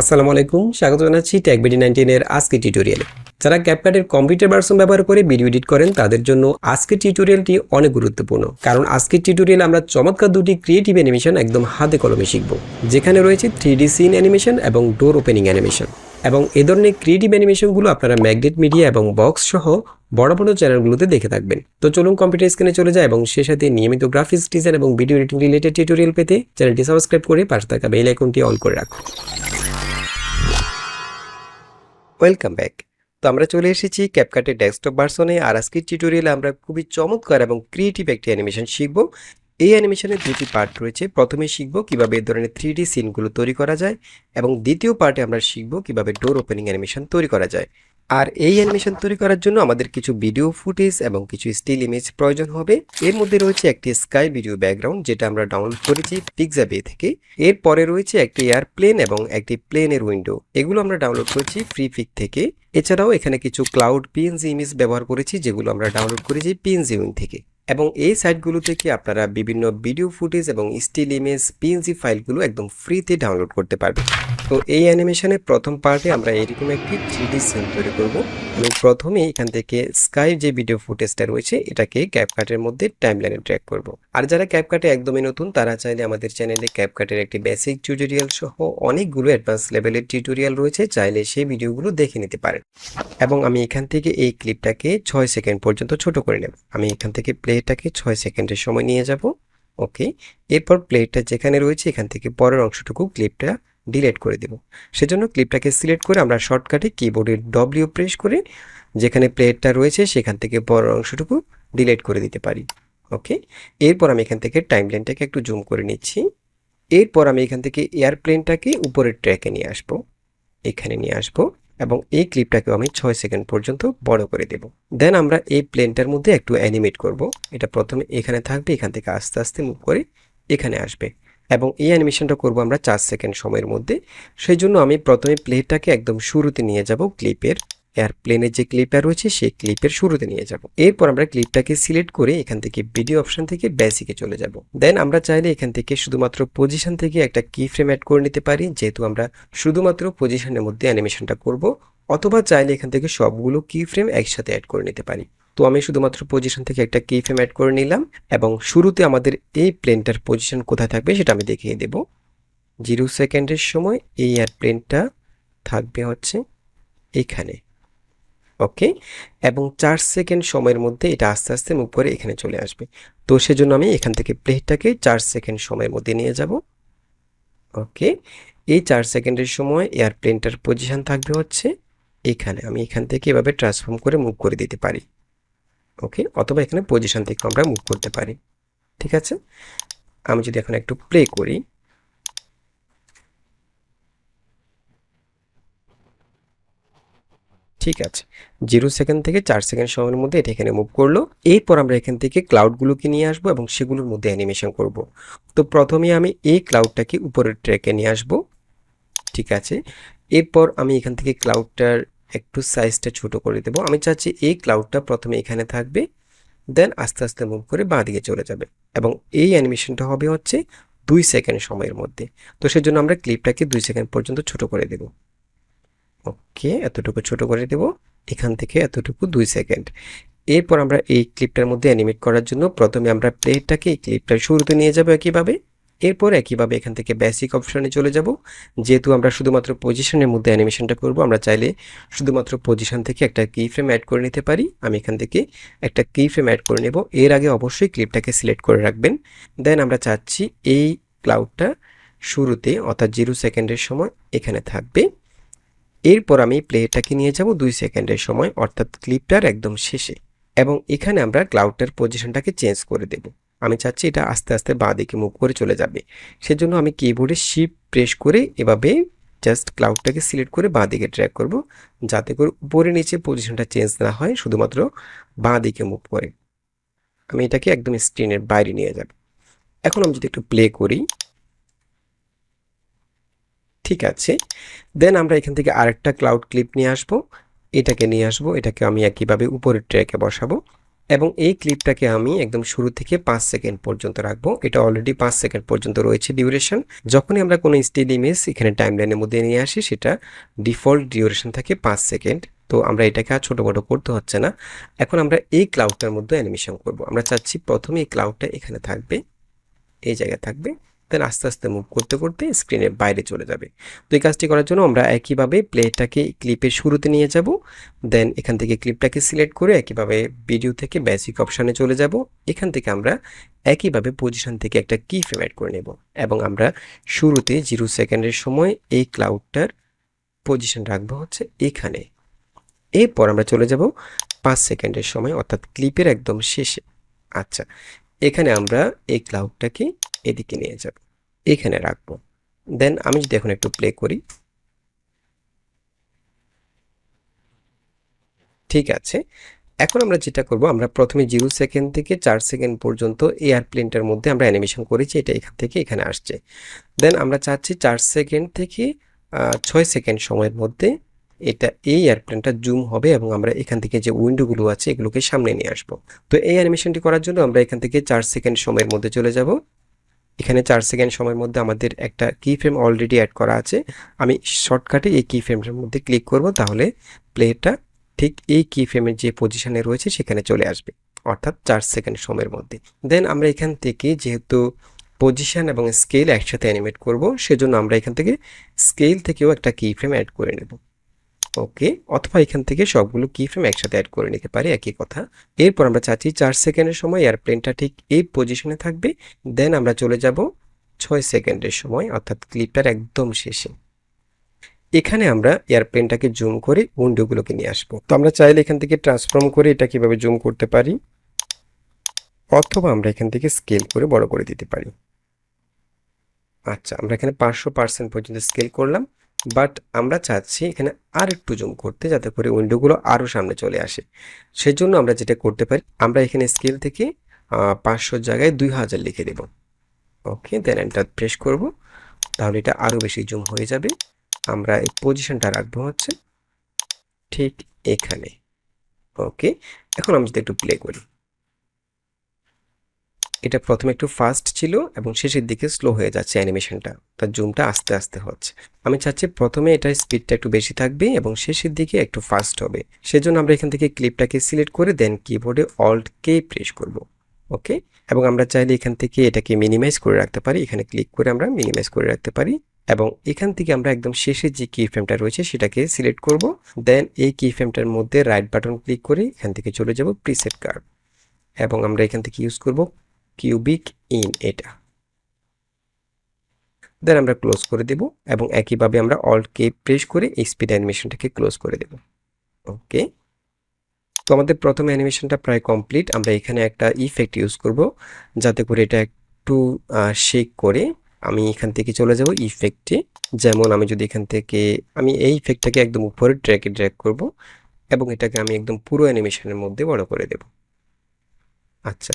আসসালামু আলাইকুম, স্বাগত জানাচ্ছি ট্যাগবিডি নাইনটিনের আজকে টিউটোরিয়ালে যারা ক্যাপকাটের কম্পিউটার ভার্সন ব্যবহার করে ভিডিও এডিট করেন, তাদের জন্য আজকের টিউটোরিয়ালটি অনেক গুরুত্বপূর্ণ। কারণ আজকের টিউটোরিয়ালে আমরা চমৎকার দুটি ক্রিয়েটিভ অ্যানিমেশন একদম হাতে কলমে শিখব। যেখানে রয়েছে থ্রি সিন অ্যানিমেশন এবং ডোর ওপেনিং অ্যানিমেশন এবং এ ধরনের ক্রিয়েটিভ অ্যানিমেশনগুলো আপনারা ম্যাগনেট মিডিয়া এবং বক্স সহ বড় বড় চ্যানেলগুলোতে দেখে থাকবেন। তো চলুন কম্পিউটার স্ক্রিনে চলে যায় এবং সে সাথে নিয়মিত গ্রাফিক্স ডিজাইন এবং ভিডিও এডিটিং রিলেটেড টিউটোরিয়াল পেতে চ্যানেলটি সাবস্ক্রাইব করে পাশে থাকা বেল আইকনটি অন করে রাখুন। ওয়েলকাম ব্যাক তো আমরা চলে এসেছি ক্যাপকাটের ডেস্কটপ ভার্সনে আর আজকের টিউটোরিয়ালে আমরা খুবই চমৎকার এবং ক্রিয়েটিভ একটি অ্যানিমেশন শিখব। এই অ্যানিমেশনের দুটি পার্ট রয়েছে। প্রথমে শিখব কীভাবে এই ধরনের থ্রি ডি সিনগুলো তৈরি করা যায় এবং দ্বিতীয় পার্টে আমরা শিখব কীভাবে ডোর ওপেনিং অ্যানিমেশন তৈরি করা যায়। আর এই অ্যানিমেশন তৈরি করার জন্য আমাদের কিছু ভিডিও ফুটেজ এবং কিছু স্টিল ইমেজ প্রয়োজন হবে। এর মধ্যে রয়েছে একটি স্কাই ভিডিও ব্যাকগ্রাউন্ড যেটা আমরা ডাউনলোড করেছি পিকজাবে থেকে। এরপরে রয়েছে একটি এয়ারপ্লেন এবং একটি প্লেনের উইন্ডো এগুলো আমরা ডাউনলোড করেছি ফ্রি ফিক থেকে। এছাড়াও এখানে কিছু ক্লাউড পিএনজি ইমেজ ব্যবহার করেছি, যেগুলো আমরা ডাউনলোড করেছি পিএনজি উইন থেকে। এবং এই সাইটগুলো থেকে আপনারা বিভিন্ন ভিডিও ফুটেজ এবং স্টিল ইমেজ পিএনজি ফাইলগুলো একদম ফ্রিতে ডাউনলোড করতে পারবেন। তো এই অ্যানিমেশনের প্রথম পার্টে আমরা এরকম একটি থ্রি সিন তৈরি করব। এবং প্রথমে এখান থেকে স্কাই যে ভিডিও ফুটেজটা রয়েছে, এটাকে ক্যাপকাটের মধ্যে টাইমলাইনে ট্র্যাক করব। আর যারা ক্যাপকাটে একদমই নতুন, তারা চাইলে আমাদের চ্যানেলে ক্যাপকাটের একটি বেসিক টিউটোরিয়াল সহ অনেকগুলো অ্যাডভান্স লেভেলের টিউটোরিয়াল রয়েছে, চাইলে সেই ভিডিওগুলো দেখে নিতে পারেন। এবং আমি এখান থেকে এই ক্লিপটাকে ছয় সেকেন্ড পর্যন্ত ছোট করে নেব। আমি এখান থেকে প্লেটাকে ছয় সেকেন্ডের সময় নিয়ে যাব, ওকে? এরপর প্লেটটা যেখানে রয়েছে, এখান থেকে পরের অংশটুকু ক্লিপটা ডিলেট করে দেব। সেজন্য ক্লিপটাকে সিলেক্ট করে আমরা শর্টকাটে কিবোর্ডের ডব্লিউ প্রেস করে যেখানে প্লেটটা রয়েছে, সেখান থেকে পরের অংশটুকু ডিলেট করে দিতে পারি, ওকে? এরপর আমি এখান থেকে টাইমলাইনটাকে একটু জুম করে নিচ্ছি। এরপর আমি এখান থেকে এয়ারপ্লেনটাকে উপরের ট্র্যাকে নিয়ে আসব, এখানে নিয়ে আসব। এবং এই ক্লিপটাকেও আমি ছয় সেকেন্ড পর্যন্ত বড় করে দেব। দেন আমরা এই প্লেনটার মধ্যে একটু অ্যানিমেট করব। এটা প্রথমে এখানে থাকবে, এখান থেকে আস্তে আস্তে মুভ করে এখানে আসবে। এবং এই অ্যানিমেশনটা করব আমরা চার সেকেন্ড সময়ের মধ্যে। সেই জন্য আমি প্রথমে প্লেটাকে একদম শুরুতে নিয়ে যাব ক্লিপের এয়ারপ্লেনের যে ক্লিপটা রয়েছে, সেই ক্লিপের শুরুতে নিয়ে যাব। এরপর আমরা ক্লিপটাকে সিলেক্ট করে এখান থেকে ভিডিও অপশন থেকে বেসিকে চলে যাব। দেন আমরা চাইলে এখান থেকে শুধুমাত্র পজিশন থেকে একটা কি ফ্রেম অ্যাড করে নিতে পারি, যেহেতু আমরা শুধুমাত্র পজিশনের মধ্যে অ্যানিমেশনটা করব, অথবা চাইলে এখান থেকে সবগুলো কি ফ্রেম একসাথে অ্যাড করে নিতে পারি। তো আমি শুধুমাত্র পজিশন থেকে একটা কি ফ্রেম অ্যাড করে নিলাম, এবং শুরুতে আমাদের এই প্লেনটার পজিশন কোথায় থাকবে সেটা আমি দেখিয়ে দেব। জিরো সেকেন্ডের সময় এই এয়ারপ্লেনটা থাকবে হচ্ছে এখানে। ওকে? এবং চার সেকেন্ড সময়ের মধ্যে এটা আস্তে আস্তে মুভ করে এখানে চলে আসবে। তো সেজন্য আমি এখান থেকে প্লেটটাকে চার সেকেন্ড সময়ের মধ্যে নিয়ে যাব। ওকে? এই চার সেকেন্ডের সময় এয়ারপ্লেনটার পজিশন থাকবে হচ্ছে এখানে। আমি এখান থেকে এভাবে ট্রান্সফর্ম করে মুভ করে দিতে পারি। ওকে? অথবা এখানে পজিশন থেকে আমরা মুভ করতে পারি। ঠিক আছে? আমি যদি এখন একটু প্লে করি। ঠিক আছে। জিরো সেকেন্ড থেকে চার সেকেন্ড সময়ের মধ্যে এটা এখানে মুভ করল। এরপর আমরা এখান থেকে ক্লাউডগুলোকে নিয়ে আসব এবং সেগুলোর মধ্যে অ্যানিমেশন করব। তো প্রথমে আমি এই ক্লাউডটাকে উপরের ট্র্যাকে নিয়ে আসব। ঠিক আছে। এরপর আমি এখান থেকে ক্লাউডটার একটু সাইজটা ছোট করে দেবো। আমি চাচ্ছি এই ক্লাউডটা প্রথমে এখানে থাকবে দেন আস্তে আস্তে মুভ করে বাঁ দিকে চলে যাবে। এবং এই অ্যানিমেশনটা হবে হচ্ছে দুই সেকেন্ড সময়ের মধ্যে। তো সেজন্য আমরা ক্লিপটাকে দুই সেকেন্ড পর্যন্ত ছোট করে দেব। ওকে, এতটুকু ছোট করে দেব। এখান থেকে এতটুকু দুই সেকেন্ড। এরপর আমরা এই ক্লিপটার মধ্যে অ্যানিমেট করার জন্য প্রথমে আমরা প্লেটটাকে এই ক্লিপটার শুরুতে নিয়ে যাব একইভাবে। এরপর একইভাবে এখান থেকে বেসিক অপশানে চলে যাব। যেহেতু আমরা শুধুমাত্র পজিশনের মধ্যে অ্যানিমেশনটা করব, আমরা চাইলে শুধুমাত্র পজিশন থেকে একটা কি ফ্রেম অ্যাড করে নিতে পারি। আমি এখান থেকে একটা কি ফ্রেম অ্যাড করে নেব। এর আগে অবশ্যই ক্লিপটাকে সিলেক্ট করে রাখবেন। দেন আমরা চাচ্ছি এই ক্লাউডটা শুরুতে অর্থাৎ জিরো সেকেন্ডের সময় এখানে থাকবে। এরপর আমি প্লেটাকে নিয়ে যাব দুই সেকেন্ডের সময়, অর্থাৎ ক্লিপটার একদম শেষে। এবং এখানে আমরা ক্লাউডটার পজিশনটাকে চেঞ্জ করে দেব। আমি চাচ্ছি এটা আস্তে আস্তে বাঁ দিকে মুভ করে চলে যাবে। সেজন্য আমি কিবোর্ডে শিপ প্রেস করে এভাবে জাস্ট ক্লাউডটাকে সিলেক্ট করে বাঁ দিকে ট্র্যাক করব, যাতে করে উপরে নিচে পজিশনটা চেঞ্জ না হয়, শুধুমাত্র বাঁ দিকে মুভ করে। আমি এটাকে একদম স্ক্রিনের বাইরে নিয়ে যাব। এখন আমি যদি একটু প্লে করি ঠিক আছে। দেন আমরা এখান থেকে আরেকটা ক্লাউড ক্লিপ নিয়ে আসব। এটাকে নিয়ে আসব। এটাকে আমি একইভাবে উপরের ট্র্যাকে বসাবো। এবং এই ক্লিপটাকে আমি একদম শুরু থেকে পাঁচ সেকেন্ড পর্যন্ত রাখব। এটা অলরেডি পাঁচ সেকেন্ড পর্যন্ত রয়েছে ডিউরেশন যখনই আমরা কোনো স্টিল ইমেজ এখানে টাইমলাইনের মধ্যে নিয়ে আসি, সেটা ডিফল্ট ডিউরেশন থাকে পাঁচ সেকেন্ড। তো আমরা এটাকে আর ছোটো বড়ো করতে হচ্ছে না। এখন আমরা এই ক্লাউডটার মধ্যে অ্যানিমেশন করব। আমরা চাচ্ছি প্রথমে এই ক্লাউডটা এখানে থাকবে। এই জায়গায় থাকবে। দেন আস্তে আস্তে মুভ করতে করতে স্ক্রিনের বাইরে চলে যাবে। তো এই কাজটি করার জন্য আমরা একইভাবে প্লেটাকে ক্লিপের শুরুতে নিয়ে যাব দেন এখান থেকে ক্লিপটাকে সিলেক্ট করে একইভাবে ভিডিও থেকে বেসিক অপশানে চলে যাব। এখান থেকে আমরা একইভাবে পজিশন থেকে একটা কি ফ্রেম অ্যাড করে নেব এবং আমরা শুরুতে জিরো সেকেন্ডের সময় এই ক্লাউডটার পজিশন রাখব হচ্ছে এখানে। এরপর আমরা চলে যাব পাঁচ সেকেন্ডের সময়, অর্থাৎ ক্লিপের একদম শেষে। আচ্ছা এখানে আমরা এই ক্লাউডটাকে এদিকে নিয়ে যাব, এখানে রাখব। দেন আমি যদি এখন একটু প্লে করি। ঠিক আছে। এখন আমরা যেটা করব, আমরা প্রথমে জিরো সেকেন্ড থেকে চার সেকেন্ড পর্যন্ত এয়ারপ্লেনটার মধ্যে আমরা অ্যানিমেশন করেছি, এটা এখান থেকে এখানে আসছে। দেন আমরা চাচ্ছি চার সেকেন্ড থেকে ছয় সেকেন্ড সময়ের মধ্যে এটা এই এয়ারপ্লেনটা জুম হবে এবং আমরা এখান থেকে যে উইন্ডোগুলো আছে, এগুলোকে সামনে নিয়ে আসব। তো এই অ্যানিমেশনটি করার জন্য আমরা এখান থেকে চার সেকেন্ড সময়ের মধ্যে চলে যাব। এখানে চার সেকেন্ড সময়ের মধ্যে আমাদের একটা কি ফ্রেম অলরেডি অ্যাড করা আছে। আমি শর্টকাটে এই কি ফ্রেমটার মধ্যে ক্লিক করব, তাহলে প্লেটা ঠিক এই কি ফ্রেমের যে পজিশনে রয়েছে, সেখানে চলে আসবে, অর্থাৎ চার সেকেন্ড সময়ের মধ্যে। দেন আমরা এখান থেকে যেহেতু পজিশান এবং স্কেল একসাথে অ্যানিমেট করব, সেজন্য আমরা এখান থেকে স্কেল থেকেও একটা কি ফ্রেম অ্যাড করে নেব। ওকে, অথবা এখান থেকে সবগুলো কি ফ্রেম একসাথে অ্যাড করে নিতে পারি, একই কথা। এরপর আমরা চাচ্ছি চার সেকেন্ডের সময় এয়ারপ্লেনটা ঠিক এই পজিশনে থাকবে। দেন আমরা চলে যাব ছয় সেকেন্ডের সময়, অর্থাৎ ক্লিপটার একদম শেষে। এখানে আমরা এয়ারপ্লেনটাকে জুম করে উইন্ডোগুলোকে নিয়ে আসব। তো আমরা চাইলে এখান থেকে ট্রান্সফর্ম করে এটা কীভাবে জুম করতে পারি? অথবা আমরা এখান থেকে স্কেল করে বড় করে দিতে পারি। আচ্ছা আমরা এখানে পাঁচশো পার্সেন্ট পর্যন্ত স্কেল করলাম। বাট আমরা চাচ্ছি এখানে আর একটু জুম করতে যাতে করে উইন্ডোগুলো আরও সামনে চলে আসে। সেজন্য আমরা যেটা করতে পারি, আমরা এখানে স্কেল থেকে পাঁচশোর জায়গায় দুই হাজার লিখে দেব। ওকে দেন এন্টার প্রেস করব। তাহলে এটা আরও বেশি জুম হয়ে যাবে। আমরা এই পজিশনটা রাখব হচ্ছে ঠিক এখানে। ওকে এখন আমি যদি একটু প্লে করি। এটা প্রথমে একটু ফাস্ট ছিল এবং শেষের দিকে স্লো হয়ে যাচ্ছে অ্যানিমেশনটা তার জুমটা আস্তে আস্তে হচ্ছে। আমি চাচ্ছি প্রথমে এটার স্পিডটা একটু বেশি থাকবে এবং শেষের দিকে একটু ফাস্ট হবে। সেজন্য আমরা এখান থেকে ক্লিপটাকে সিলেক্ট করে দেন কিবোর্ডে অল্ট কে প্রেস করব। ওকে এবং আমরা চাইলে এখান থেকে এটাকে মিনিমাইজ করে রাখতে পারি। এখানে ক্লিক করে আমরা মিনিমাইজ করে রাখতে পারি। এবং এখান থেকে আমরা একদম শেষে যে কি ফ্রেমটা রয়েছে সেটাকে সিলেক্ট করব। দেন এই কি ফ্রেমটার মধ্যে রাইট বাটন ক্লিক করে এখান থেকে চলে যাব প্রিসেট কার্ভ এবং আমরা এখান থেকে ইউজ করব কিউবিক ইন এটা দেন আমরা ক্লোজ করে দেব এবং একইভাবে আমরা অল্ট কে প্রেস করে স্পিড অ্যানিমেশনটাকে ক্লোজ করে দেব। ওকে তো আমাদের প্রথম অ্যানিমেশনটা প্রায় কমপ্লিট আমরা এখানে একটা ইফেক্ট ইউজ করব যাতে করে এটা একটু শেক করে আমি এখান থেকে চলে যাব ইফেক্টে যেমন আমি যদি এখান থেকে, আমি এই ইফেক্টটাকে একদম উপরে ট্র্যাকে ড্র্যাক করব এবং এটাকে আমি একদম পুরো অ্যানিমেশনের মধ্যে বড় করে দেব। আচ্ছা।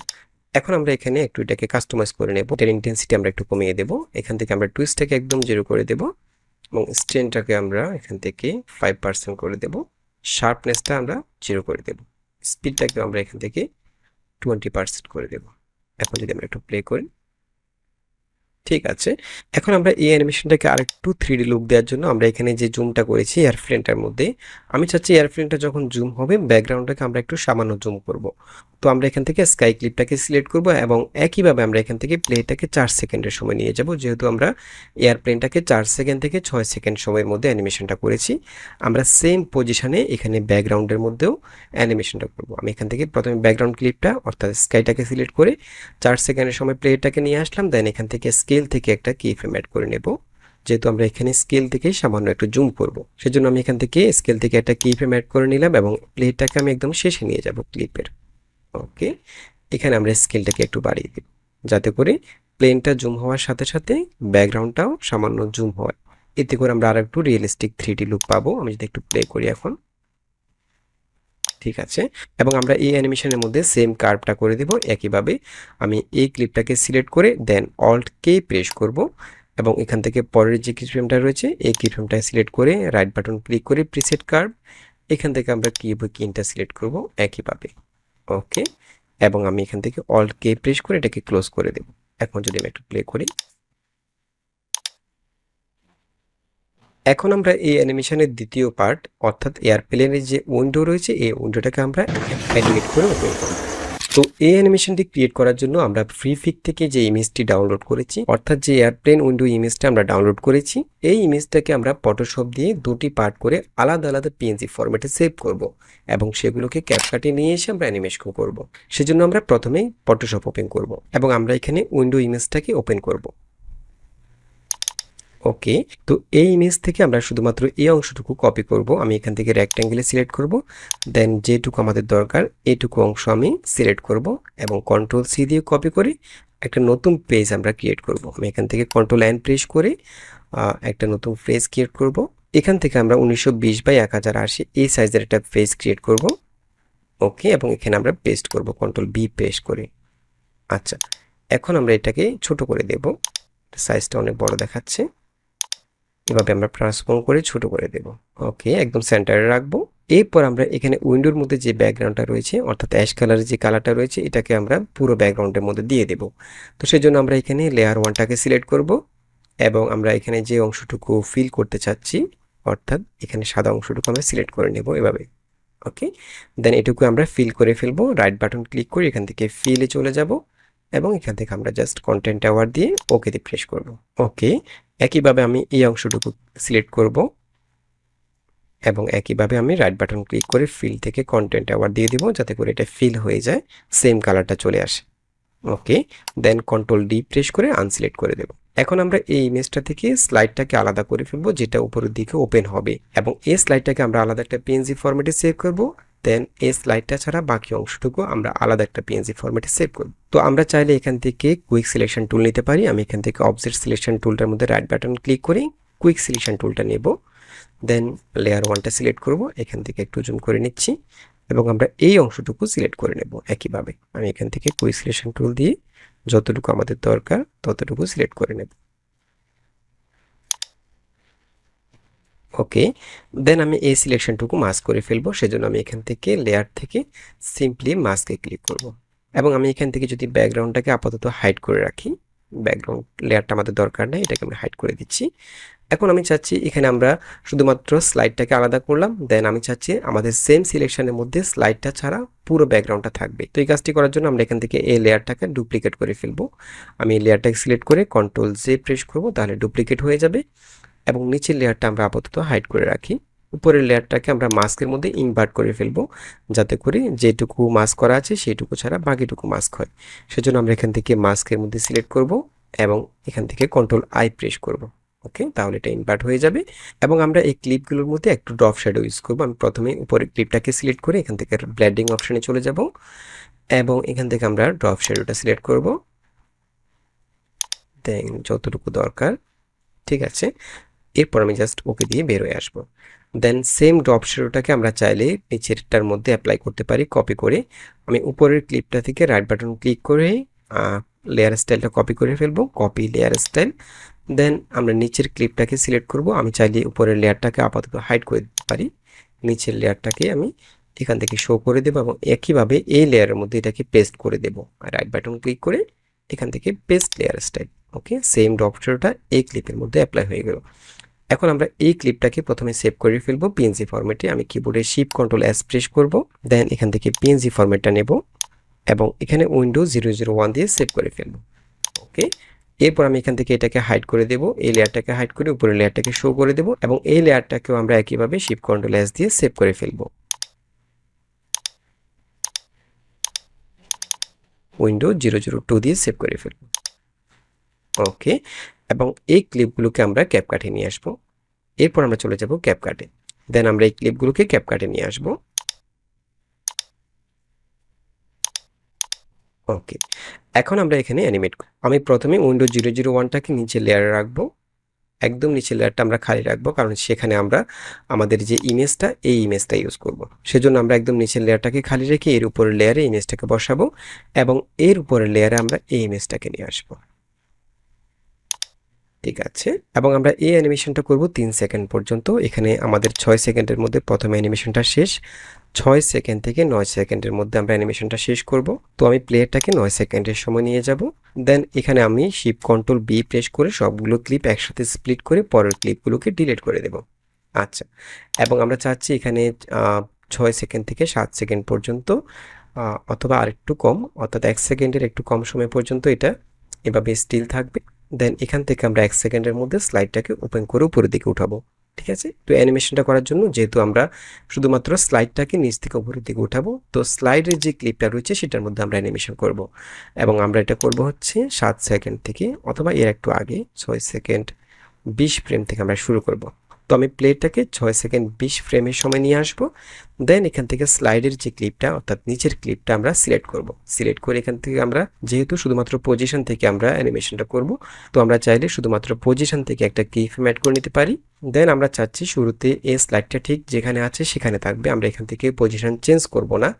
এখন আমরা এখানে একটু এটাকে কাস্টমাইজ করে নেব। এটার ইন্টেন্সিটি আমরা একটু কমিয়ে দেব। এখান থেকে আমরা টুইস্টটাকে একদম জিরো করে দেব এবং স্ট্রেনটাকে আমরা এখান থেকে ফাইভ পার্সেন্ট করে দেব। শার্পনেসটা আমরা জিরো করে দেব। স্পিডটাকে আমরা এখান থেকে টোয়েন্টি পার্সেন্ট করে দেব। এখন যদি আমরা একটু প্লে করি। ঠিক আছে। এখন আমরা এই অ্যানিমেশনটাকে আরেকটু থ্রি ডি লুক দেওয়ার জন্য আমরা এখানে যে জুমটা করেছি এয়ারফ্রেনটার মধ্যে, আমি চাচ্ছি এয়ারফ্রেনটা যখন জুম হবে ব্যাকগ্রাউন্ডটাকে আমরা একটু সামান্য জুম করব। তো আমরা এখান থেকে স্কাই ক্লিপটাকে সিলেক্ট করব এবং একইভাবে আমরা এখান থেকে প্লেটাকে চার সেকেন্ডের সময় নিয়ে যাব, যেহেতু আমরা এয়ারপ্লেনটাকে চার সেকেন্ড থেকে ছয় সেকেন্ড সময়ের মধ্যে অ্যানিমেশনটা করেছি। আমরা সেম পজিশনে এখানে ব্যাকগ্রাউন্ডের মধ্যেও অ্যানিমেশনটা করব। আমি এখান থেকে প্রথমে ব্যাকগ্রাউন্ড ক্লিপটা অর্থাৎ স্কাইটাকে সিলেক্ট করে চার সেকেন্ডের সময় প্লেটাকে নিয়ে আসলাম দেন এখান থেকে স্কেল থেকে একটা কি ফ্রেম অ্যাড করে নেব। যেহেতু আমরা এখানে স্কেল থেকে সামান্য একটু জুম করব। সেজন্য আমি এখান থেকে স্কেল থেকে একটা কি ফ্রেম অ্যাড করে নিলাম এবং প্লেটটাকে আমি একদম শেষে নিয়ে যাব ক্লিপের ওকে এখানে আমরা স্কেলটাকে একটু বাড়িয়ে দেব। যাতে করে প্লেনটা জুম হওয়ার সাথে সাথে ব্যাকগ্রাউন্ডটাও সামান্য জুম হয়। এতে করে আমরা আর একটু রিয়েলিস্টিক থ্রি লুক পাবো। আমি যদি একটু প্লে করি এখন। ঠিক আছে? এবং আমরা এই অ্যানিমেশনের মধ্যে সেম কার্ভটা করে দেব একইভাবে। আমি এই ক্লিপটাকে সিলেক্ট করে দেন অল্ট কে প্রেস করব এবং এখান থেকে পরের যে কি ফ্রেমটা রয়েছে, এই কি ফ্রেমটা সিলেক্ট করে রাইট বাটন ক্লিক করে প্রিসেট কার্ভ এখান থেকে আমরা কি কিনটা সিলেক্ট করব একইভাবে। ওকে এবং আমি এখান থেকে অল্ট কে প্রেস করে এটাকে ক্লোজ করে দেব। এখন যদি আমি একটু প্লে করি। এখন আমরা এই অ্যানিমেশনের দ্বিতীয় পার্ট, অর্থাৎ এয়ারপ্লেনের যে উইন্ডো রয়েছে, এই উইন্ডোটাকে আমরা অ্যানিমেট করে ওপেন করব। তো এই অ্যানিমেশনটি ক্রিয়েট করার জন্য আমরা ফ্রি ফিক থেকে যে ইমেজটি ডাউনলোড করেছি, অর্থাৎ যে এয়ারপ্লেন উইন্ডো ইমেজটা আমরা ডাউনলোড করেছি, এই ইমেজটাকে আমরা ফটোশপ দিয়ে দুটি পার্ট করে আলাদা আলাদা পিএনজি ফরম্যাটে সেভ করব এবং সেগুলোকে ক্যাপকাটে নিয়ে এসে আমরা অ্যানিমেশন করব। সেজন্য আমরা প্রথমেই ফটোশপ ওপেন করব এবং আমরা এখানে উইন্ডো ইমেজটাকে ওপেন করব। ওকে তো এই ইমেজ থেকে আমরা শুধুমাত্র এই অংশটুকু কপি করব। আমি এখান থেকে রেক্ট্যাঙ্গেলে সিলেক্ট করব। দেন যেটুকু আমাদের দরকার এইটুকু অংশ আমি সিলেক্ট করব এবং কন্ট্রোল সি দিয়ে কপি করে একটা নতুন পেজ আমরা ক্রিয়েট করব। আমি এখান থেকে কন্ট্রোল অ্যান্ড প্রেস করে একটা নতুন পেজ ক্রিয়েট করব। এখান থেকে আমরা উনিশশো বিশ বাই এক হাজার আশি এই সাইজের একটা পেজ ক্রিয়েট করব। ওকে এবং এখানে আমরা পেস্ট করব কন্ট্রোল বি পেস্ট করে। আচ্ছা এখন আমরা এটাকে ছোট করে দেব। সাইজটা অনেক বড় দেখাচ্ছে। এভাবে আমরা ট্রান্সফর্ম করে ছোট করে দেব। ওকে একদম সেন্টারে রাখব। এরপর আমরা এখানে উইন্ডোর মধ্যে যে ব্যাকগ্রাউন্ডটা রয়েছে, অর্থাৎ অ্যাশ কালারের যে কালারটা রয়েছে, এটাকে আমরা পুরো ব্যাকগ্রাউন্ডের মধ্যে দিয়ে দেব। তো সেই জন্য আমরা এখানে লেয়ার ওয়ানটাকে সিলেক্ট করব এবং আমরা এখানে যে অংশটুকু ফিল করতে চাচ্ছি, অর্থাৎ এখানে সাদা অংশটুকু আমরা সিলেক্ট করে নেব এভাবে। ওকে দেন এটুকু আমরা ফিল করে ফেলব রাইট বাটন ক্লিক করে এখান থেকে ফিলে চলে যাব। এবং এখান থেকে আমরা জাস্ট কন্টেন্ট অ্যাওয়ার দিয়ে ওকেতে প্রেস করব। ওকে একইভাবে আমি এই অংশটুকু সিলেক্ট করব এবং একইভাবে আমি রাইট বাটন ক্লিক করে ফিল থেকে কন্টেন্ট অ্যাওয়ার্ড দিয়ে দিব যাতে করে এটা ফিল হয়ে যায় সেম কালারটা চলে আসে। Okay then control D press করে আনসিলেক্ট করে দেব। এখন আমরা এই ইমেজটা থেকে স্লাইডটাকে আলাদা করে ফেলব, যেটা উপরের দিকে ওপেন হবে এবং এই স্লাইডটাকে আমরা আলাদা একটা পিএনজি ফরম্যাটে সেভ করব দেন এই স্লাইডটা ছাড়া বাকি অংশটুকু আমরা আলাদা একটা পিএনজি ফরম্যাটে সেভ করব। তো আমরা চাইলে এখান থেকে কুইক সিলেকশন টুল নিতে পারি। আমি এখান থেকে অবজেক্ট সিলেকশন টুলটার মধ্যে রাইট বাটন ক্লিক করে কুইক সিলেকশন টুলটা নেব। দেন লেয়ার ওয়ানটা সিলেক্ট করব। এখান থেকে একটু জুম করে নিচ্ছি এবং আমরা এই অংশটুকু সিলেক্ট করে নেব একইভাবে। আমি এখান থেকে কুইক সিলেকশন টুল দিয়ে যতটুকু আমাদের দরকার ততটুকু সিলেক্ট করে নেব। ওকে দেন আমি এই সিলেকশনটুকু মাস্ক করে ফেলব, সেজন্য আমি এখান থেকে লেয়ার থেকে সিম্পলি মাস্কে ক্লিক করব। এবং আমি এখান থেকে যদি ব্যাকগ্রাউন্ডটাকে আপাতত হাইড করে রাখি ব্যাকগ্রাউন্ড লেয়ারটা আমাদের দরকার নেই, এটাকে আমি হাইড করে দিচ্ছি। এখন আমি চাচ্ছি এখানে আমরা শুধুমাত্র স্লাইডটাকে আলাদা করলাম দেন আমি চাচ্ছি আমাদের সেম সিলেকশনের মধ্যে স্লাইডটা ছাড়া পুরো ব্যাকগ্রাউন্ডটা থাকবে। তো এই কাজটি করার জন্য আমরা এখান থেকে এই লেয়ারটাকে ডুপ্লিকেট করে ফেলব। আমি লেয়ারটাকে সিলেক্ট করে কন্ট্রোল জে প্রেস করব, তাহলে ডুপ্লিকেট হয়ে যাবে। এবং নিচের লেয়ারটা আমরা আপাতত হাইড করে রাখি। উপরের লেয়ারটাকে আমরা মাস্কের মধ্যে ইনভার্ট করে ফেলব, যাতে করে যেটুকু মাস্ক করা আছে সেইটুকু ছাড়া বাকিটুকু মাস্ক হয়। সেজন্য আমরা এখান থেকে মাস্কের মধ্যে সিলেক্ট করব এবং এখান থেকে কন্ট্রোল আই প্রেস করব। ওকে, তাহলে এটা ইনভার্ট হয়ে যাবে এবং আমরা এই ক্লিপগুলোর মধ্যে একটু ড্রপ শ্যাডো ইউজ করব। আমি প্রথমে উপরে ক্লিপটাকে সিলেক্ট করে এখান থেকে ব্ল্যান্ডিং অপশানে চলে যাব এবং এখান থেকে আমরা ড্রপ শ্যাডোটা সিলেক্ট করব। দেন যতটুকু দরকার, ঠিক আছে? এরপর আমি জাস্ট ওকে দিয়ে বের হয়ে আসব। দেন সেম ড্রপ শ্যাডোটাকে আমরা চাইলে নিচেরটার মধ্যে অ্যাপ্লাই করতে পারি কপি করে। আমি উপরের ক্লিপটা থেকে রাইট বাটন ক্লিক করে লেয়ার স্টাইলটা কপি করে ফেলব কপি লেয়ার স্টাইল দেন আমরা নিচের ক্লিপটাকে সিলেক্ট করব। আমি চাইলে উপরের লেয়ারটাকে আপাতত হাইড করে দিতে পারি। নিচের লেয়ারটাকে আমি এখান থেকে শো করে দেবো এবং একইভাবে এই লেয়ারের মধ্যে এটাকে পেস্ট করে দেবো। রাইট বাটন ক্লিক করে এখান থেকে paste layer style okay same ডপশনটা এই ক্লিপের মধ্যে অ্যাপ্লাই হয়ে গেল। এখন আমরা এই ক্লিপটাকে প্রথমে সেভ করে ফেলব পিএনজি ফরম্যাটে আমি কিবোর্ডে শিপ কন্ট্রোল এস প্রেস করব দেন এখান থেকে পিএনজি ফরম্যাটটা নেব এবং এখানে উইন্ডো জিরো জিরো ওয়ান দিয়ে সেভ করে ফেলব। ওকে এরপর আমি এখান থেকে এটাকে হাইড করে দেব, এই লেয়ারটাকে হাইড করে উপরের লেয়ারটাকে শো করে দেব এবং এই লেয়ারটাকেও আমরা একইভাবে শিপ কন্ট্রোল এস দিয়ে সেভ করে ফেলব। উইন্ডো জিরো জিরো টু দিয়ে সেভ করে ফেলব। ওকে, এবং এই ক্লিপগুলোকে আমরা ক্যাপকাটে নিয়ে আসব। এরপর আমরা চলে যাব ক্যাপকাটে দেন আমরা এই ক্লিপগুলোকে ক্যাপকাটে নিয়ে আসব। ওকে, এখন আমরা এখানে অ্যানিমেট আমি প্রথমে উইন্ডো জিরো জিরো ওয়ানটাকে নিচে লেয়ারে রাখব। একদম নিচের লেয়ারটা আমরা খালি রাখব, কারণ সেখানে আমরা আমাদের যে ইমেজটা এই ইমেজটা ইউজ করব। সেজন্য আমরা একদম নিচের লেয়ারটাকে খালি রেখে এর উপরের লেয়ারে ইমেজটাকে বসাবো, এবং এর উপরের লেয়ারে আমরা এই ইমেজটাকে নিয়ে আসব। ঠিক আছে। এবং আমরা এই অ্যানিমেশনটা করব তিন সেকেন্ড পর্যন্ত। এখানে আমাদের ছয় সেকেন্ডের মধ্যে প্রথম অ্যানিমেশনটা শেষ। ছয় সেকেন্ড থেকে নয় সেকেন্ডের মধ্যে আমরা অ্যানিমেশনটা শেষ করব। তো আমি প্লেয়ারটাকে নয় সেকেন্ডের সময় নিয়ে যাব। দেন এখানে আমি শিপ কন্ট্রোল বি প্রেস করে সবগুলো ক্লিপ একসাথে স্প্লিট করে পরের ক্লিপগুলোকে ডিলিট করে দেব। আচ্ছা। এবং আমরা চাচ্ছি এখানে ছয় সেকেন্ড থেকে সাত সেকেন্ড পর্যন্ত অথবা আরেকটু কম, অর্থাৎ এক সেকেন্ডের একটু কম সময় পর্যন্ত এটা এভাবে স্টিল থাকবে। দেন এখান থেকে আমরা এক সেকেন্ডের মধ্যে স্লাইডটাকে ওপেন করে উপরের দিকে উঠাবো। ঠিক আছে? তো অ্যানিমেশনটা করার জন্য যেহেতু আমরা শুধুমাত্র স্লাইডটাকে নিচ থেকে উপরের দিকে উঠাবো, তো স্লাইডের যে ক্লিপটা রয়েছে সেটার মধ্যে আমরা অ্যানিমেশন করব। এবং আমরা এটা করব হচ্ছে সাত সেকেন্ড থেকে অথবা এর একটু আগে, ছয় সেকেন্ড বিশ ফ্রেম থেকে আমরা শুরু করব। আমি প্লেটাকে ছয় সেকেন্ড বিশ ফ্রেমের সময় নিয়ে আসব। দেন এখান থেকে স্লাইডের যে ক্লিপটা, অর্থাৎ নিচের ক্লিপটা আমরা সিলেক্ট করব। সিলেক্ট করে এখান থেকে আমরা, যেহেতু শুধুমাত্র পজিশন থেকে আমরা অ্যানিমেশনটা করব, তো আমরা চাইলে শুধুমাত্র পজিশন থেকে একটা কি ফ্রেম অ্যাড করে নিতে পারি। দেন আমরা চাচ্ছি শুরুতে এই স্লাইডটা ঠিক যেখানে আছে সেখানে থাকবে। আমরা এখান থেকে পজিশন চেঞ্জ করব না।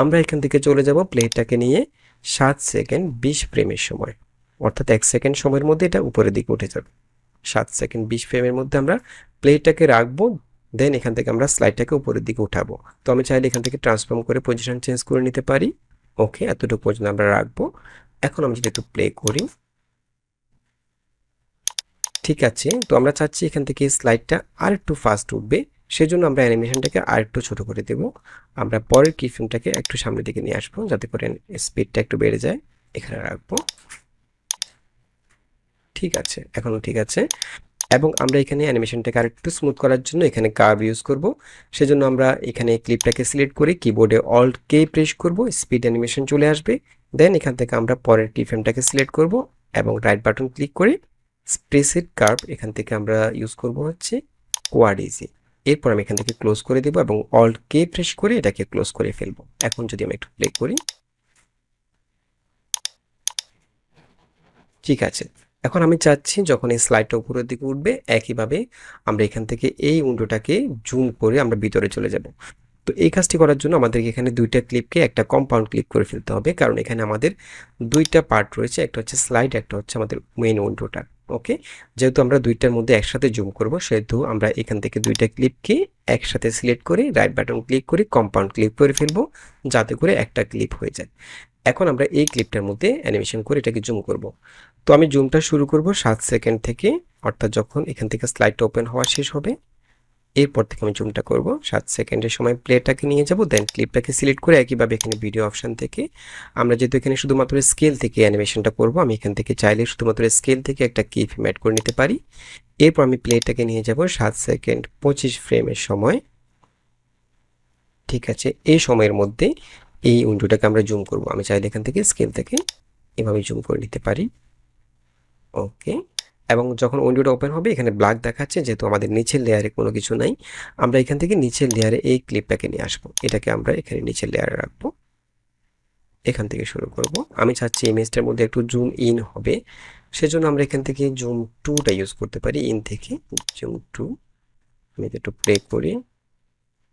আমরা এখান থেকে চলে যাব প্লেটটাকে নিয়ে সাত সেকেন্ড বিশ ফ্রেমের সময়। অর্থাৎ এক সেকেন্ড সময়ের মধ্যে এটা উপরের দিকে উঠে যাবে। সাত সেকেন্ড বিশ ফ্রেমের মধ্যে আমরা প্লেটাকে রাখব দেন এখান থেকে আমরা স্লাইডটাকে উপরের দিকে উঠাবো। তো আমি চাইলে এখান থেকে ট্রান্সফর্ম করে পজিশন চেঞ্জ করে নিতে পারি। ওকে এতটুকু পর্যন্ত আমরা রাখব। এখন আমি যদি একটু প্লে করি। ঠিক আছে, তো আমরা চাচ্ছি এখান থেকে স্লাইডটা আর একটু ফাস্ট উঠবে। সেজন্য আমরা অ্যানিমেশনটাকে আর একটু ছোট করে দেব। আমরা পরের কি ফিল্মটাকে একটু সামনের দিকে নিয়ে আসব, যাতে করে স্পিডটা একটু বেড়ে যায়। এখানে রাখব। ঠিক আছে, এখনও ঠিক আছে। এবং আমরা এখানে অ্যানিমেশনটাকে আরেকটু স্মুথ করার জন্য এখানে কার্ভ ইউজ করব। সেজন্য আমরা এখানে ক্লিপটাকে সিলেক্ট করে কিবোর্ডে অল্ট কে প্রেস করব স্পিড অ্যানিমেশন চলে আসবে। দেন এখান থেকে আমরা পরের কিফ্রেমটাকে সিলেক্ট করব এবং রাইট বাটন ক্লিক করে স্প্রেসেড কার্ভ এখান থেকে আমরা ইউজ করব হচ্ছে কোয়াড ইজি এরপর আমি এখান থেকে ক্লোজ করে দেব এবং অল্ট কে প্রেস করে এটাকে ক্লোজ করে ফেলব। এখন যদি আমি একটু প্লে করি। ঠিক আছে। এখন আমি চাচ্ছি যখন এই স্লাইডটা উপরের দিকে উঠবে, একইভাবে আমরা এখান থেকে এই উইন্ডোটাকে জুম করে আমরা ভিতরে চলে যাব। তো এই কাজটি করার জন্য আমাদেরকে এখানে দুইটা ক্লিপকে একটা কম্পাউন্ড ক্লিক করে ফেলতে হবে, কারণ এখানে আমাদের দুইটা পার্ট রয়েছে, একটা হচ্ছে স্লাইড একটা হচ্ছে আমাদের মেইন উইন্ডোটা ওকে যেহেতু আমরা দুইটার মধ্যে একসাথে জুম করব, সেহেতু আমরা এখান থেকে দুইটা ক্লিপকে একসাথে সিলেক্ট করে রাইট বাটন ক্লিক করে কম্পাউন্ড ক্লিক করে ফেলব, যাতে করে একটা ক্লিপ হয়ে যায়। এখন আমরা এই ক্লিপটার মধ্যে অ্যানিমেশন করে এটাকে জুম করব। তো আমি জুমটা শুরু করব সাত সেকেন্ড থেকে, অর্থাৎ যখন এখান থেকে স্লাইডটা ওপেন হওয়া শেষ হবে, এরপর থেকে আমি জুমটা করব। সাত সেকেন্ডের সময় প্লেটাকে নিয়ে যাব, দেন ক্লিপটাকে সিলেক্ট করে একইভাবে এখানে ভিডিও অপশান থেকে, আমরা যেহেতু এখানে শুধুমাত্র স্কেল থেকে অ্যানিমেশনটা করব, আমি এখান থেকে চাইলে শুধুমাত্র স্কেল থেকে একটা কি অ্যাড করে নিতে পারি। এরপর আমি প্লেটাকে নিয়ে যাব সাত সেকেন্ড পঁচিশ ফ্রেমের সময়। ঠিক আছে, এই সময়ের মধ্যে এই উইন্ডোটাকে আমরা জুম করব, আমি চাইলে এখান থেকে স্কেল থেকে এভাবে জুম করে নিতে পারি। ওকে এবং যখন উইন্ডোটা ওপেন হবে, এখানে ব্ল্যাক দেখাচ্ছে, যেহেতু আমাদের নিচের লেয়ারে কোনো কিছু নাই, আমরা এখান থেকে নিচের লেয়ারে এই ক্লিপটাকে নিয়ে আসব। এটাকে আমরা এখানে নিচের লেয়ারে রাখব। এখান থেকে শুরু করব। আমি চাচ্ছি ইমেজটার মধ্যে একটু জুম ইন হবে। সেজন্য আমরা এখান থেকে জুম টুটা ইউজ করতে পারি ইন থেকে জুম টু আমি একটু প্লে করি।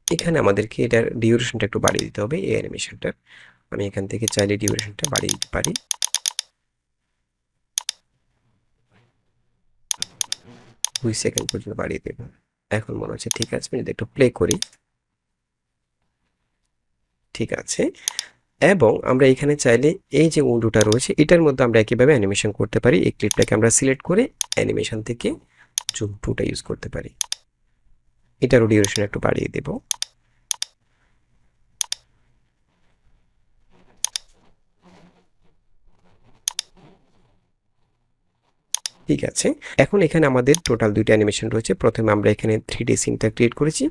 এখানে আমাদেরকে এটার ডিউরেশনটা একটু বাড়িয়ে দিতে হবে, এই অ্যানিমেশনটার আমি এখান থেকে চাইলে ডিউরেশনটা বাড়িয়ে দিতে পারি। দুই সেকেন্ড পর্যন্ত বাড়িয়ে দেব। এখন মনে হচ্ছে ঠিক আছে, যদি একটু প্লে করি। ঠিক আছে। এবং আমরা এখানে চাইলে এই যে উন্ডুটা রয়েছে, এটার মধ্যে আমরা একইভাবে অ্যানিমেশন করতে পারি। এই ক্লিপটাকে আমরা সিলেক্ট করে অ্যানিমেশন থেকে জুম টুটা ইউজ করতে পারি। এটারও ডিউরেশন একটু বাড়িয়ে দেব। ঠিক আছে। এখন এখানে আমাদের টোটাল দুইটা অ্যানিমেশন রয়েছে। প্রথমে আমরা এখানে থ্রি ডি সিনটা ক্রিয়েট করেছি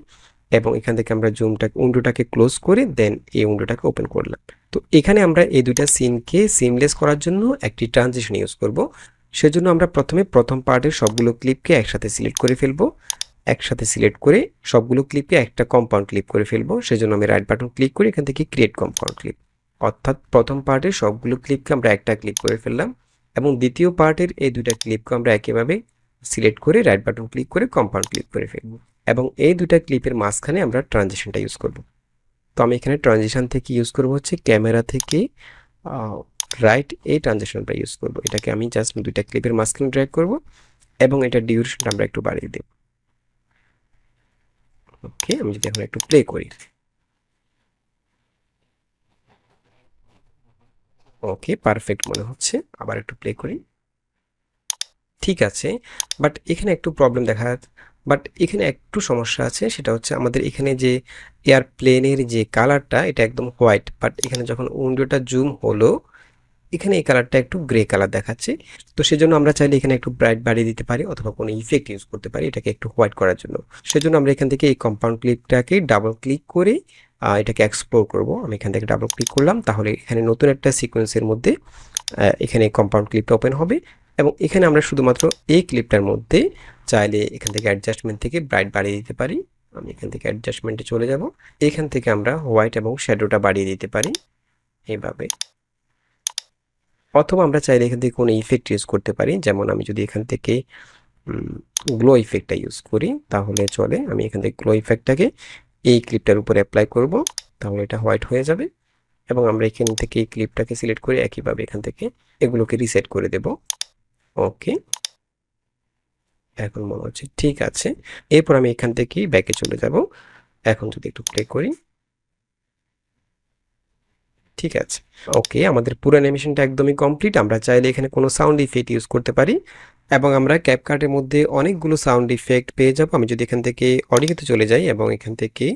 এবং এখান থেকে আমরা জুমটা উইন্ডোটাকে ক্লোজ করে দেন এই উইন্ডোটাকে ওপেন করলাম। তো এখানে আমরা এই দুইটা সিনকে সিমলেস করার জন্য একটি ট্রানজিশন ইউজ করব। সেজন্য আমরা প্রথমে প্রথম পার্টের সবগুলো ক্লিপকে একসাথে সিলেক্ট করে ফেলব। একসাথে সিলেক্ট করে সবগুলো ক্লিপকে একটা কম্পাউন্ড ক্লিপ করে ফেলব। সেজন্য আমি রাইট বাটন ক্লিক করে এখান থেকে ক্রিয়েট কম্পাউন্ড ক্লিপ অর্থাৎ প্রথম পার্টের সবগুলো ক্লিপকে আমরা একটা ক্লিক করে ফেললাম। এবং দ্বিতীয় পার্টের এই দুইটা ক্লিপকে আমরা একইভাবে সিলেক্ট করে রাইট বাটন ক্লিক করে কম্পাউন্ড ক্লিক করে ফেলব এবং এই দুইটা ক্লিপের মাঝখানে আমরা ট্রানজেকশনটা ইউজ করব। তো আমি এখানে ট্রানজেকশন থেকে ইউজ করব হচ্ছে ক্যামেরা থেকে রাইট এই ট্রানজেকশনটা ইউজ করব। এটাকে আমি জাস্ট দুইটা ক্লিপের মাঝখানে ড্র্যাগ করব এবং এটা ডিউরেশনটা আমরা একটু বাড়িয়ে দেব। ওকে আমি যদি এখন একটু প্লে করি। ওকে পারফেক্ট মনে হচ্ছে। আবার একটু প্লে করি। ঠিক আছে বাট এখানে একটু প্রবলেম দেখা বাট এখানে একটু সমস্যা আছে, সেটা হচ্ছে আমাদের এখানে যে এয়ারপ্লেনের যে কালারটা এটা একদম হোয়াইট বাট এখানে যখন উইন্ডোটা জুম হলো, এখানে এই কালারটা একটু গ্রে কালার দেখাচ্ছে। তো সেজন্য আমরা চাইলে এখানে একটু ব্রাইট বাড়িয়ে দিতে পারি, অথবা কোনো ইফেক্ট ইউজ করতে পারি এটাকে একটু হোয়াইট করার জন্য। সেজন্য আমরা এখান থেকে এই কম্পাউন্ড ক্লিপটাকে ডাবল ক্লিক করে এটাকে এক্সপ্লোর করব। আমি এখান থেকে ডাবল ক্লিক করলাম। তাহলে এখানে নতুন একটা সিকোয়েন্সের মধ্যে এখানে কম্পাউন্ড ক্লিপটা ওপেন হবে এবং এখানে আমরা শুধুমাত্র এই ক্লিপটার মধ্যে চাইলে এখান থেকে অ্যাডজাস্টমেন্ট থেকে ব্রাইট বাড়িয়ে দিতে পারি। আমি এখান থেকে অ্যাডজাস্টমেন্টে চলে যাব। এখান থেকে আমরা হোয়াইট এবং শ্যাডোটা বাড়িয়ে দিতে পারি এইভাবে। অথবা আমরা চাইলে এখান থেকে কোনো ইফেক্ট ইউজ করতে পারি। যেমন আমি যদি এখান থেকে গ্লো ইফেক্টটা ইউজ করি, তাহলে চলে আমি এখান থেকে গ্লো ইফেক্টটাকে এই ক্লিপটার উপরে অ্যাপ্লাই করব, তাহলে এটা হোয়াইট হয়ে যাবে। এবং আমরা এখান থেকে এই ক্লিপটাকে সিলেক্ট করে একইভাবে এখান থেকে এগুলোকে রিসেট করে দেব। ওকে এখন মনে হচ্ছে ঠিক আছে। এরপর আমি এখান থেকে ব্যাকে চলে যাব। এখন যদি একটু প্লে করি। ঠিক আছে। ওকে আমাদের পুরো অ্যানিমেশনটা একদমই কমপ্লিট আমরা চাইলে এখানে কোনো সাউন্ড ইফেক্ট ইউজ করতে পারি। এবং আমরা ক্যাপকার্টের মধ্যে অনেকগুলো সাউন্ড ইফেক্ট পেয়ে যাব। আমি যদি এখান থেকে অডিওতে চলে যাই এবং এখান থেকে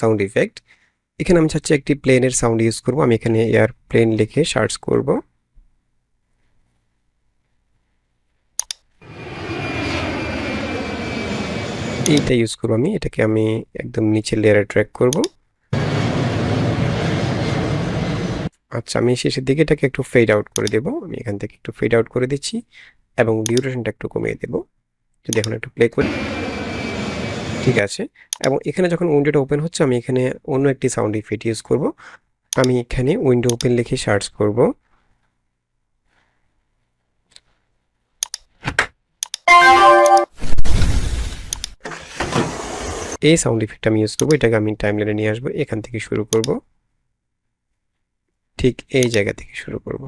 সাউন্ড ইফেক্ট এখানে আমি চাচ্ছি একটি প্লেনের সাউন্ড ইউজ করব। আমি এখানে এয়ার প্লেন লিখে সার্চ করব। এইটা ইউজ করব আমি। এটাকে আমি একদম নিচে লেয়ারে ট্র্যাক করব। আচ্ছা আমি শেষের দিকে এটাকে একটু ফেড আউট করে দেব। আমি এখান থেকে একটু ফেড আউট করে দিচ্ছি। এবং ডিউরেশনটা একটু কমিয়ে দেব। যদি এখন একটু প্লে করি। ঠিক আছে। এবং এখানে যখন উইন্ডোটা ওপেন হচ্ছে, আমি এখানে অন্য একটি সাউন্ড ইফেক্ট ইউজ করব। আমি এখানে উইন্ডো ওপেন লিখে সার্চ করব। এই সাউন্ড ইফেক্ট আমি ইউজ করব। এটাকে আমি টাইম টাইমলাইনে নিয়ে আসব। এখান থেকে শুরু করব। ঠিক এই জায়গা থেকে শুরু করব।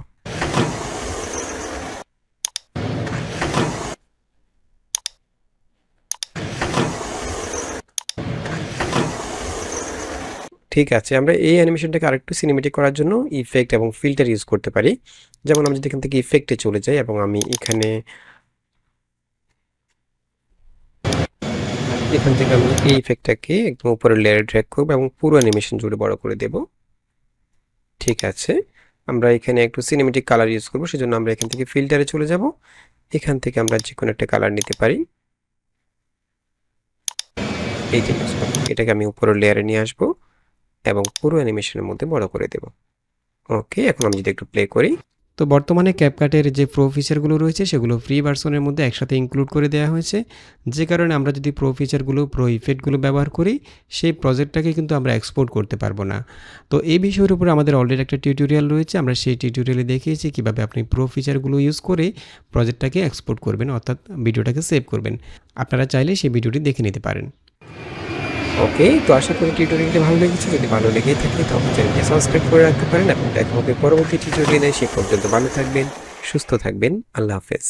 ঠিক আছে, আমরা এই অ্যানিমেশনটাকে আরেকটু সিনেমেটিক করার জন্য ইফেক্ট এবং ফিল্টার ইউজ করতে পারি। যেমন আমি যদি এখান থেকে ইফেক্টে চলে যাই এবং আমি এখানে এখান থেকে আমি এই ইফেক্টটাকে একদম উপরে লেয়ারে ড্র্যাগ করব এবং পুরো অ্যানিমেশন জুড়ে বড় করে দেব। ঠিক আছে, আমরা এখানে একটু সিনেমেটিক কালার ইউজ করব, সেজন্য আমরা এখান থেকে ফিল্টারে চলে যাব। এখান থেকে আমরা যে কোনো একটা কালার নিতে পারি। এই যে, এটাকে আমি উপরের লেয়ারে নিয়ে আসব। এবং পুরো অ্যানিমেশনের মধ্যে বড় করে দেব। ওকে, এখন আমি যদি একটু প্লে করি। তো বর্তমানে ক্যাপকাটের যে প্রো ফিচারগুলো রয়েছে, সেগুলো ফ্রি ভার্সনের মধ্যে একসাথে ইনক্লুড করে দেওয়া হয়েছে। যে কারণে আমরা যদি প্রো ফিচারগুলো প্রো ইফেক্টগুলো ব্যবহার করি, সেই প্রজেক্টটাকে কিন্তু আমরা এক্সপোর্ট করতে পারব না। তো এই বিষয়ের উপর আমাদের অলরেডি একটা টিউটোরিয়াল রয়েছে, আমরা সেই টিউটোরিয়ালে দেখিয়েছি কীভাবে আপনি প্রো ফিচারগুলো ইউজ করে প্রজেক্টটাকে এক্সপোর্ট করবেন, অর্থাৎ ভিডিওটাকে সেভ করবেন। আপনারা চাইলে সেই ভিডিওটি দেখে নিতে পারেন। ওকে, তো আশা করি টিউটোরিয়ালটি ভালো লেগেছে। যদি ভালো লেগে থাকে তবে চ্যানেলটি সাবস্ক্রাইব করে রাখতে পারেন। এবং দেখা হবে পরবর্তী টিউটোরিয়ালে সে পর্যন্ত ভালো থাকবেন, সুস্থ থাকবেন। আল্লাহ হাফেজ।